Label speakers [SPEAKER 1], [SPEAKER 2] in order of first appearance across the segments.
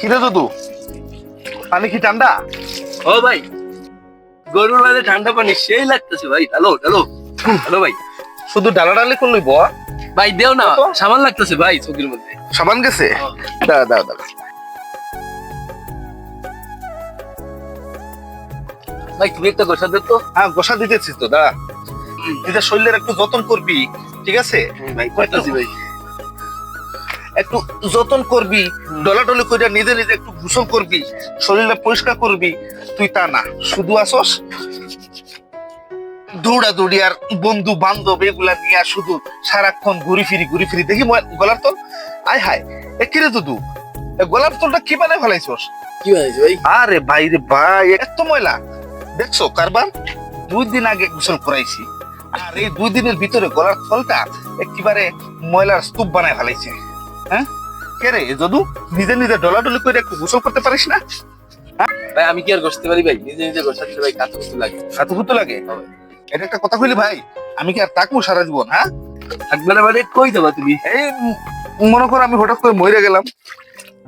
[SPEAKER 1] কিরে দাদু পানি কি ঠান্ডা?
[SPEAKER 2] ও ভাই গরুর লালে ঠান্ডা পানি সেই লাগতেছে ভাই। হ্যালো হ্যালো হ্যালো ভাই।
[SPEAKER 1] শুধু ডালা ডালি করলই ব
[SPEAKER 2] ভাই দেও না? সামান লাগতেছে ভাই চোখের মধ্যে।
[SPEAKER 1] সাবান গেছে? দাঁড়া দাঁড়া দাঁড়া।
[SPEAKER 2] ভাই তুমি একটা গোসা দে তো।
[SPEAKER 1] হ্যাঁ গোসা দিতেছিস তো দাঁড়া। শরীরের একটু যতন করবি ঠিক আছে?
[SPEAKER 2] ভাই কইতাছি ভাই।
[SPEAKER 1] একটু যত্ন করবি ডলাডলি করে নিজে নিজে একটু গোসল করবি শরীরটা পরিষ্কার করবি তুই তা না শুধু আসস। দৌড়া দৌড়ি আর বন্ধু বান্ধব এগুলা নিয়ে শুধু সারাক্ষণ ঘুরি ফিরি ঘুরি ফিরি। দেখি গলার তল? আয় হায় এ কিরে দুদু? গলার তলটা কি বানায় ফেলাইছস?
[SPEAKER 2] কি হয়েছে ভাই?
[SPEAKER 1] আরে ভাই রে ভাই এত ময়লা। দেখছ কারবার? দুই দিন আগে গোসল করাইছি। আর এই দুই দিনের ভিতরে গলার থলটা একেবারে ময়লার স্তূপ বানায় ফেলাইছে। হ্যাঁ? কে রে যদু? নিজে নিজে ডলাডলি করে একটু গোসল করতে পারিস না?
[SPEAKER 2] ভাই আমি কি আর গোসতে পারি ভাই? নিজে নিজে গোসাতে ভাই কাজ করতে লাগে।
[SPEAKER 1] হাতু কুতু লাগে? এটা একটা কথা কইলি ভাই আমি কি আর তাকবো সারা জীবন হ্যাঁ?
[SPEAKER 2] থাকবে না মানে কই দেবা তুমি?
[SPEAKER 1] এই মনে কর আমি হঠাৎ করে মরে গেলাম।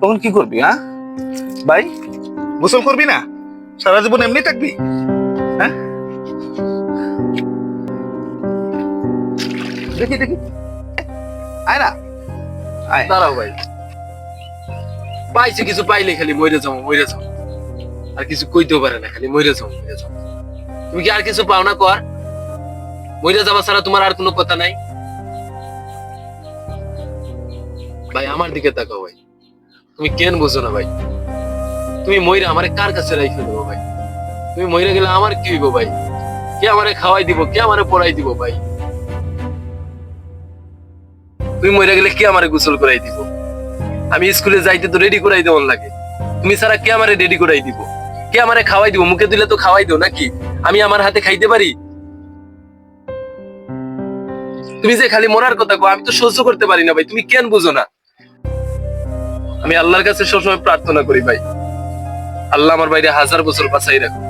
[SPEAKER 1] তখন কি করবি হ্যাঁ? ভাই গোসল করবি না? সারা জীবন এমনি থাকবি? হ্যাঁ? দেখি দেখি। আয় না
[SPEAKER 2] দাঁড়াও ভাই। পাইছে কিছু পাইলে খালি মরে যাও মরে যাও। আর কিছু কইতেও পারে না, খালি মরে যাও মরে যাও। তুমি কি আর কিছু পাও না কর? মরে যাওয়া ছাড়া তোমার আর কোনো কথা নাই? ভাই, আমার দিকে তাকাও ভাই। তুমি কেন বুঝো না ভাই? তুমি ময়রা আমারে কার কাছে রাইখে দেবো ভাই? তুমি ময়রা গেলে আমার কি হইব ভাই? কে আমারে খাওয়াই দিব, কে আমারে পড়াই দিব ভাই? তুমি মরে গেলে কে আমারে গোসল করাই দিব? আমি স্কুলে যাইতে তো রেডি করাই দেওয়ার লাগে। তুমি ছাড়া কে আমারে রেডি করাই দিব? কে আমারে খাওয়াই দিব? মুখে দিলে তো খাওয়াই দিও নাকি? আমি আমার হাতে খাইতে পারি? তুমি যে খালি মরার কথা কো আমি তো সহ্য করতে পারি না ভাই। তুমি কেন বুঝো না? আমি আল্লাহর কাছে সবসময় প্রার্থনা করি ভাই। আল্লাহ আমার বাইরে হাজার বছর বাঁচাই রাখো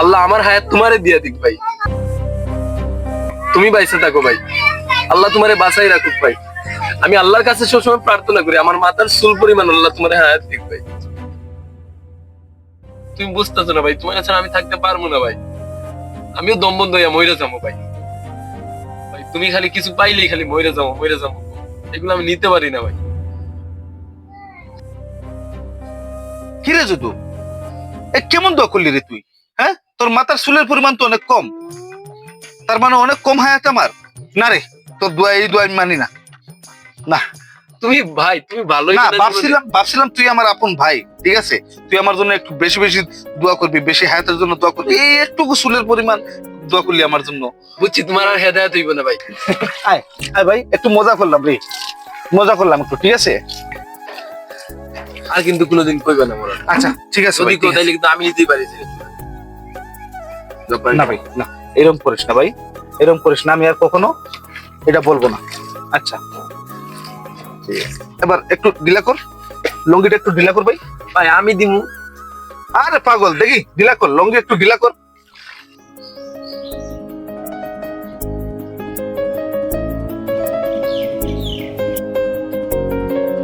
[SPEAKER 2] আল্লাহ আমার হায়াত তোমারে দিয়া দিক ভাই। তুমি বাইসে থাকো ভাই। আল্লাহ তোমারে বাঁচাই রাখুক ভাই। আমি আল্লাহর কাছে সবসময় প্রার্থনা করি, আমার মাথার চুল পরিমাণ আল্লাহ তোমার হায়াত দিক ভাই। তুমি বুঝতেছো না ভাই, তোমার ছাড়া আমি থাকতে পারব না ভাই। আমিও দম বন্ধ হইয়া মরে যাব ভাই। ভাই, তুমি খালি কিছু পাইলেই খালি মরে যাব মরে যাব। এগুলো আমি নিতে পারি না ভাই।
[SPEAKER 1] কি কিরে যদু? এ কেমন দোয়া করলি রে তুই? হ্যাঁ? তোর মাথার চুলের পরিমাণ তো অনেক কম। তার মানে অনেক কম হায়াত আমার। না রে। তোর দোয়া এই দোয়া আমি মানি না। না।
[SPEAKER 2] তুমি ভাই তুমি ভালোই
[SPEAKER 1] না ভাবছিলাম ভাবছিলাম তুই আমার আপন ভাই ঠিক আছে? তুই আমার জন্য একটু বেশি বেশি দোয়া করবি বেশি হায়াতের জন্য দোয়া করবি এই একটুকু চুলের পরিমাণ দোয়া করলি আমার জন্য।
[SPEAKER 2] বুঝছি তোমার আর হেদায়ত হইব না ভাই।
[SPEAKER 1] আয় আয় ভাই একটু মজা করলাম রে। মজা করলাম একটু ঠিক আছে?
[SPEAKER 2] আর কিন্তু কোনোদিন কইবে না মোরা
[SPEAKER 1] আচ্ছা ঠিক আছে
[SPEAKER 2] যদি কোথায়। কিন্তু আমি নিতেই পারি
[SPEAKER 1] না ভাই না এরকম করিস না ভাই এরকম করিস না আমি আর কখনো এটা বলব না। আচ্ছা। এবার একটু ঢিলা কর। লঙ্গিটা একটু ঢিলা কর ভাই।
[SPEAKER 2] ভাই আমি দিমু।
[SPEAKER 1] আরে পাগল দেখি ঢিলা কর। লঙ্গি একটু ঢিলা কর।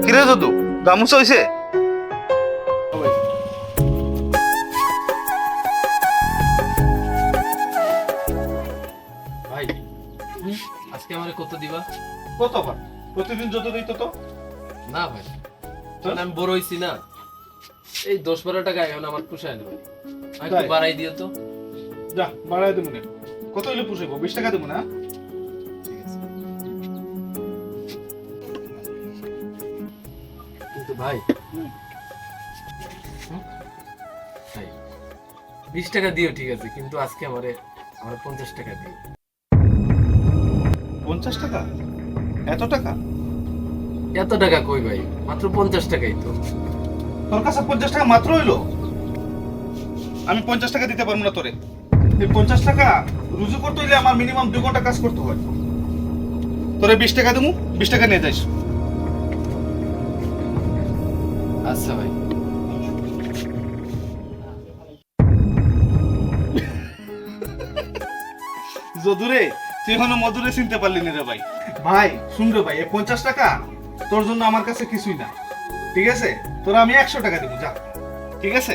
[SPEAKER 1] কিরে দাদু গামুছা হইছে?
[SPEAKER 2] কত দিবা?
[SPEAKER 1] কতবার? প্রতিদিন যত দিত তো?
[SPEAKER 2] না ভাই। তখন আমি বড় হইছি না। এই দশ বারো টাকা এখন আমার পোষায় না। ভাই একটু বাড়াই দিও তো।
[SPEAKER 1] যা বাড়াই দেবো না। কত হইলে পুষাইবো? বিশ টাকা দেবো না?
[SPEAKER 2] কিন্তু? ভাই বিশ টাকা দিও ঠিক আছে কিন্তু আজকে আমারে আমার পঞ্চাশ টাকা দিও।
[SPEAKER 1] পঞ্চাশ টাকা? এত টাকা?
[SPEAKER 2] এত টাকা কই ভাই? মাত্র পঞ্চাশ টাকাই তো।
[SPEAKER 1] তোর কাছে পঞ্চাশ টাকা মাত্র হইল? আমি পঞ্চাশ টাকা দিতে পারব না তোরে। এই পঞ্চাশ টাকা রুজু করতে হইলে আমার মিনিমাম দুই ঘণ্টা কাজ করতে হয়। তোরে বিশ টাকা দেবো বিশ টাকা নিয়ে যাইস।
[SPEAKER 2] আচ্ছা ভাই।
[SPEAKER 1] যদুরে তুই এখনও মধুরে চিনতে পারলি না রে ভাই। ভাই শুন রে ভাই এই পঞ্চাশ টাকা তোর জন্য আমার কাছে কিছুই না। ঠিক আছে? তোরা আমি একশো টাকা দিব যা। ঠিক আছে?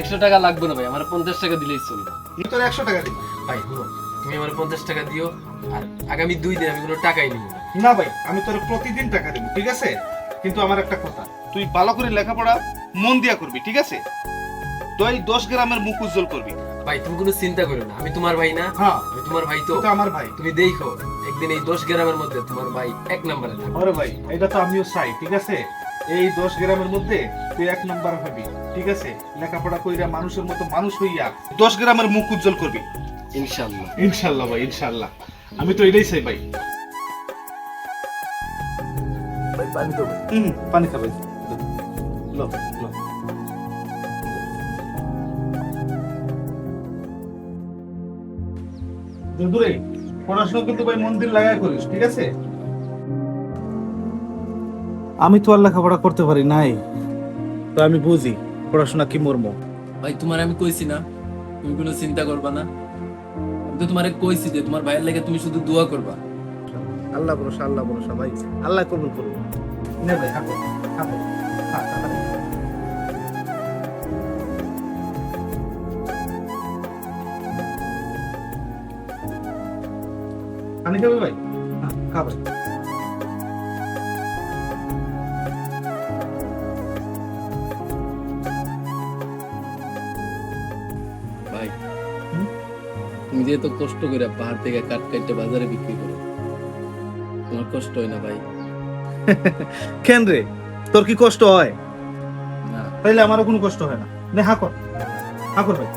[SPEAKER 2] একশো টাকা লাগবে না ভাই আমার পঞ্চাশ টাকা দিলেই চলবে।
[SPEAKER 1] আমি তোর একশো টাকা দিব।
[SPEAKER 2] ভাই শুনো, তুমি আমার পঞ্চাশ টাকা দিও আর আগামী দুই দিন আমি কোনো টাকাই নিব না।
[SPEAKER 1] না ভাই আমি তোর প্রতিদিন টাকা দেবো ঠিক আছে? কিন্তু আমার একটা কথা। তুই ভালো করে লেখাপড়া মন দিয়া করবি ঠিক আছে? তুই দশ গ্রামের মুখ উজ্জ্বল করবি।
[SPEAKER 2] ভাই তুমি কোনো চিন্তা করো না। আমি তোমার ভাই না
[SPEAKER 1] হ্যাঁ।
[SPEAKER 2] আমি তোমার ভাই তো।
[SPEAKER 1] আমার ভাই।
[SPEAKER 2] তুমি দেখো একদিন এই দশ গ্রামের মধ্যে তোমার ভাই এক নম্বরে থাকবে।
[SPEAKER 1] আরে ভাই এটা তো আমিও চাই ঠিক আছে? এই দশ গ্রামের মধ্যে তুই এক নাম্বার হবি ঠিক আছে? লেখাপড়া কইরা মানুষের মতো মানুষ হইয়া দশ গ্রামের মুখ উজ্জ্বল করবি।
[SPEAKER 2] ইনশাল্লাহ।
[SPEAKER 1] ইনশাল্লাহ ভাই ইনশাল্লাহ। আমি তো এটাই চাই ভাই।
[SPEAKER 2] ভাই পানি তো
[SPEAKER 1] হুম পানি খাবে। লো। দূরে। পড়াশোনা কিন্তু ভাই মন্দির লাগায় করিস ঠিক আছে? আমি তো আর লেখাপড়া করতে পারি নাই। তো আমি বুঝি পড়াশোনা কি মর্ম।
[SPEAKER 2] ভাই তোমার আমি কইছি না তুমি কোনো চিন্তা করবা না। আমি তো তোমারে কইছি যে তোমার ভাইয়ের লেগে তুমি শুধু দোয়া করবা।
[SPEAKER 1] আল্লাহ ভরসা আল্লাহ ভরসা ভাই। আল্লাহ কবুল করুন নে ভাই হাঁটো হাঁটো পানি খাবে ভাই? খাবে।
[SPEAKER 2] ভাই তুমি যে এত কষ্ট করে পাহাড় থেকে কাঠ কাটতে বাজারে বিক্রি করো তোমার কষ্ট হয় না ভাই?
[SPEAKER 1] কেন রে? তোর কি কষ্ট হয়?
[SPEAKER 2] না।
[SPEAKER 1] তাইলে আমারও কোনো কষ্ট হয় না। নে হাকর হাকর ভাই।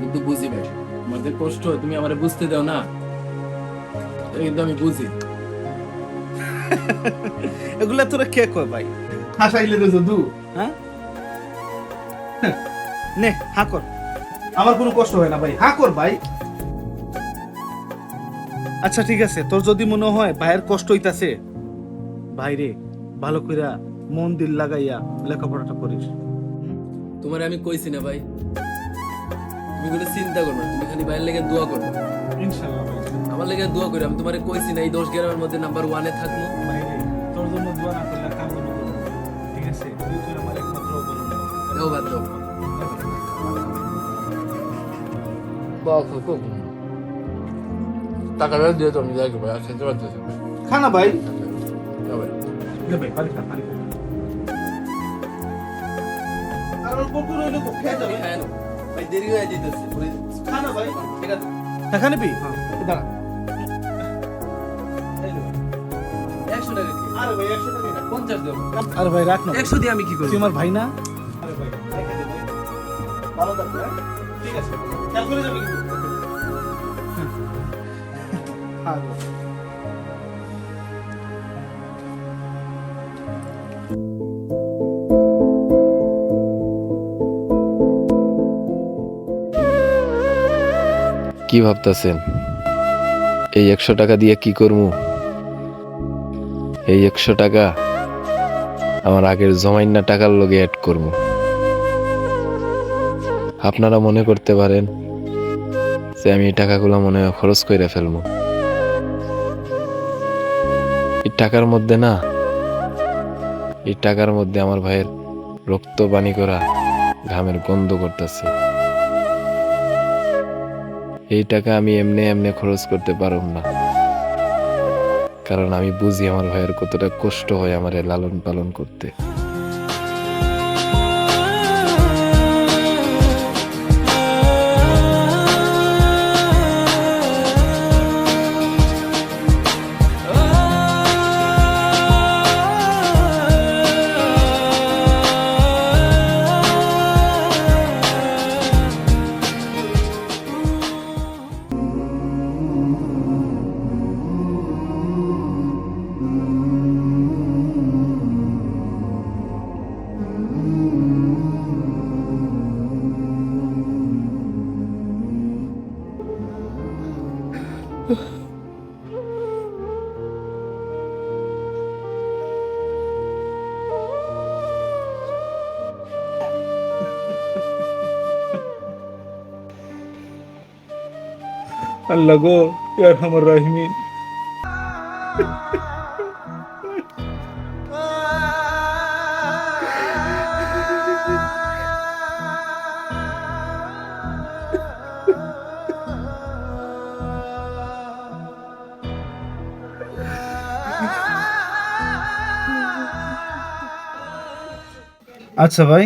[SPEAKER 2] কিন্তু বুঝি ভাই। তোমাদের কষ্ট তুমি আমারে বুঝতে দাও না। কিন্তু আমি বুঝি।
[SPEAKER 1] এগুলা তোরা কে কয় ভাই? হাসাইলে রে যদু হ্যাঁ? নে হাকর আমার কোনো কষ্ট হয় না ভাই। হাকর ভাই। আচ্ছা ঠিক আছে। তোর যদি মনে হয় ভাইয়ের কষ্ট হইতাছে ভাইরে ভালো কইরা মন দিল লাগাইয়া লেখাপড়াটা করিস।
[SPEAKER 2] তোমারে আমি কইছি না ভাই। তুমি কোনো চিন্তা করো না তুমি খালি ভাইয়ের লেগে দোয়া করো।
[SPEAKER 1] ইনশাআল্লাহ ভাই।
[SPEAKER 2] আমার লেগে দোয়া করি আমি তোমারে কইছি না এই দশ গ্রামের মধ্যে নাম্বার ওয়ানে থাকব।
[SPEAKER 1] ভাইরে তোর জন্য দোয়া না করলে কার জন্য করব? ঠিক আছে? তুই তোর আমার একমাত্র অবলম্বন
[SPEAKER 2] দাও বাদ দাও বাবা খুব। টাকাটা দিয়ে তো আমি যাই ভাই আর খেতে পারতেছি না।
[SPEAKER 1] খানা ভাই।
[SPEAKER 2] ভাই।
[SPEAKER 1] লে ভাই পানি খা পানি খা। আর অল্প করে হইলে তো খেয়ে যাবে।
[SPEAKER 2] খায় না। ভাই দেরি হয়ে যেতেছে
[SPEAKER 1] খানা ভাই এখানে পি? দাঁড়া
[SPEAKER 2] একশো টাকা
[SPEAKER 1] আরে ভাই একশো টাকা না
[SPEAKER 2] পঞ্চাশ দেবো
[SPEAKER 1] আরে ভাই রাখ না।
[SPEAKER 2] একশো দিয়ে আমি কি করব?
[SPEAKER 1] আমার ভাই না? আরে ভাই রেখে দে ভাই ভালো থাকবে হ্যাঁ? ঠিক আছে খেয়াল করে যাবে কিন্তু।
[SPEAKER 2] কি ভাবতেছেন? এই একশো টাকা দিয়ে কি করব এই একশো টাকা আমার আগের জমাইনা টাকার লগে অ্যাড করব আপনারা মনে করতে পারেন যে আমি এই টাকাগুলো মনে খরচ করে ফেলব এই টাকার মধ্যে না, এই টাকার মধ্যে আমার ভাইয়ের রক্ত পানি করা ঘামের গন্ধ করতেছে। এই টাকা আমি এমনি এমনি খরচ করতে পারব না। কারণ আমি বুঝি আমার ভাইয়ের কতটা কষ্ট হয় আমার লালন পালন করতে।
[SPEAKER 1] আল্লাহ গো ইয়ার আমার রাহিমিন আচ্ছা ভাই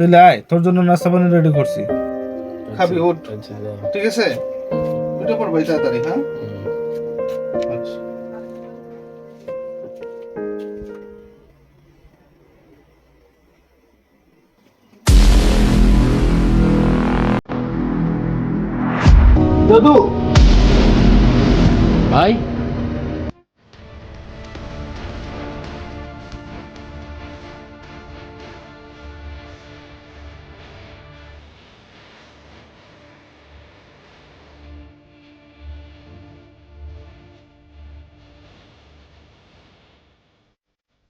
[SPEAKER 1] তাহলে আয় তোর জন্য নাস্তা পানি রেডি করছি। খাবি আচ্ছা, ওট
[SPEAKER 2] আচ্ছা, আচ্ছা।
[SPEAKER 1] ঠিক আছে? উঠে পড় ভাই তাড়াতাড়ি হ্যাঁ?
[SPEAKER 2] দাদু! ভাই?